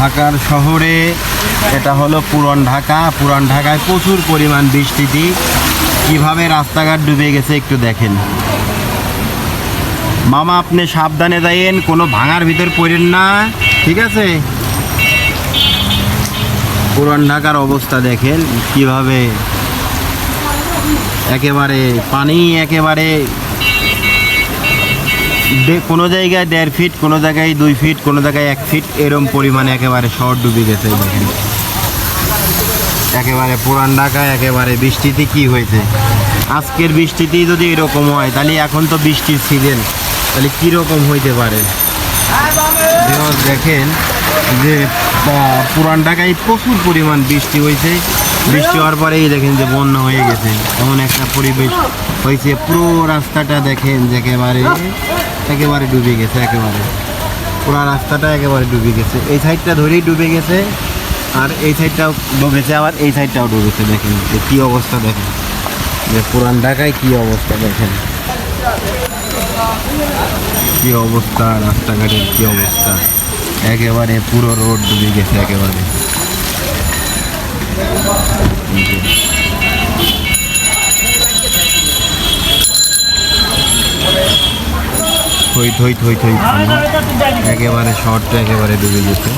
ঢাকার শহরে। এটা হলো পুরন ঢাকা। পুরান ঢাকায় প্রচুর পরিমাণ বৃষ্টিতে কীভাবে রাস্তাঘাট ডুবে গেছে একটু দেখেন। মামা, আপনি সাবধানে যাইয়েন, কোনো ভাঙার ভিতর পড়েন না, ঠিক আছে? পুরান ঢাকার অবস্থা দেখেন, কীভাবে একেবারে পানি একেবারে কোনো জায়গায় দেড় ফিট কোনো জায়গায় দুই ফিট কোনো জায়গায় এক ফিট এরম পরিমাণে একেবারে শহর ডুবে গেছে দেখেন। একেবারে পুরান ঢাকায় একেবারে বৃষ্টিতে কি হয়েছে? আজকের বৃষ্টিতেই যদি এরকম হয়, তাহলে এখন তো বৃষ্টির সিজন তাহলে কীরকম হইতে পারে? দেখেন যে পুরান ঢাকায় প্রচুর পরিমাণ বৃষ্টি হয়েছে। বৃষ্টি হওয়ার পরেই দেখেন যে বন্যা হয়ে গেছে। এমন একটা পরিবেশ হয়েছে। পুরো রাস্তাটা দেখেন যে একেবারে একেবারে ডুবে গেছে, একেবারে। পুরো রাস্তাটা একেবারে ডুবে গেছে। এই সাইডটা ধরেই ডুবে গেছে, আর এই সাইডটাও ডুবেছে, আবার এই সাইডটাও ডুবেছে, দেখেন যে কী অবস্থা, দেখেন। যে পুরান ঢাকায় কী অবস্থা, দেখেন। কি অবস্থা রাস্তাঘাটের কি অবস্থা। একেবারে পুরো রোড ডুবে গেছে, একেবারে এই যে। থই থই থই থই। একেবারে শহরটা একেবারে ডুবে গেছে